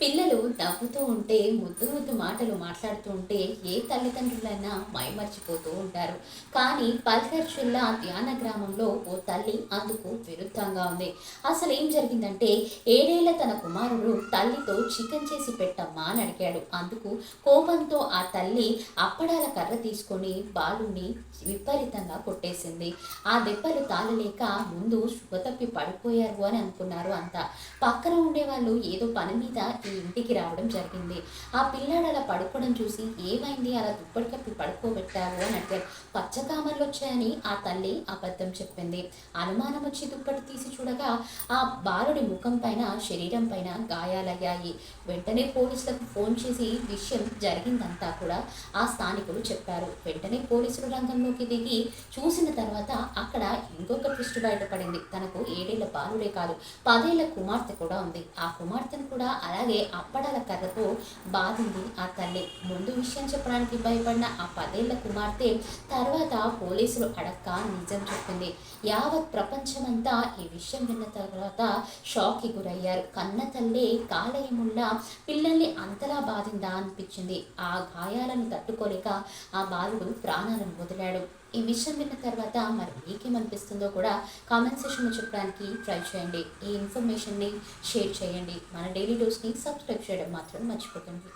పిల్లలు నవ్వుతూ ఉంటే ముద్దు ముద్దు మాటలు మాట్లాడుతూ ఉంటే ఏ తల్లిదండ్రులైనా మైమర్చిపోతూ ఉంటారు. కానీ పల్కర్ జిల్లా ధ్యాన గ్రామంలో ఓ తల్లి అందుకు విరుద్ధంగా ఉంది. అసలు ఏం జరిగిందంటే ఏడేళ్ళ తన కుమారుడు తల్లితో చికెన్ చేసి పెట్టమ్మా అని అడిగాడు. అందుకు కోపంతో ఆ తల్లి అప్పడాల కర్ర తీసుకొని బాలుని విపరీతంగా కొట్టేసింది. ఆ దెబ్బలు తాళలేక ముందు శుభతప్పి పడిపోయారు అని అనుకున్నారు అంతా. పక్కన ఉండేవాళ్ళు ఏదో పని మీద చెప్పి ఇంటికి రావడం జరిగింది. ఆ పిల్లాడు అలా పడుకోవడం చూసి ఏమైంది? అలా దుప్పటి కప్పి పడుకోబెట్టావు అని అడిగారు పచ్చకామర్లు వచ్చాయని ఆ తల్లి అబద్ధం చెప్పింది. అనుమానం వచ్చి దుప్పటి తీసి చూడగా ఆ బాలుడి ముఖం పైన శరీరం పైన గాయాలయ్యాయి. వెంటనే పోలీసులకు ఫోన్ చేసి విషయం జరిగిందంతా కూడా ఆ స్థానికులు చెప్పారు. వెంటనే పోలీసులు రంగంలోకి దిగి చూసిన తర్వాత అక్కడ ఇంకొక ట్విస్ట్ బయటపడింది. తనకు ఏడేళ్ళ బాలుడే కాదు పదేళ్ళ కుమార్తె కూడా ఉంది. ఆ కుమార్తెను కూడా అలాగే అప్పడాల కథకు బాధింది ఆ తల్లి. ముందు విషయం చెప్పడానికి భయపడిన ఆ పదేళ్ళ కుమార్తె తర్వాత పోలీసులు అడక్క నిజం చెప్పింది. యావత్ ప్రపంచమంతా ఈ విషయం విన్న తర్వాత షాక్కి గురయ్యారు. కన్న తల్లి కాలయముల్లా పిల్లల్ని అంతలా బాధిందా అనిపించింది. ఆ గాయాలను తట్టుకోలేక ఆ బాలుడు ప్రాణాలను వదిలాడు. ఈ విషయం విన్న తర్వాత మరి మీకేమనిపిస్తుందో కూడా కామెంట్ సెక్షన్లో చెప్పడానికి ట్రై చేయండి. ఈ ఇన్ఫర్మేషన్ని షేర్ చేయండి. మన డైలీ డోస్ని సబ్స్క్రైబ్ చేయడం మాత్రం మర్చిపోకండి.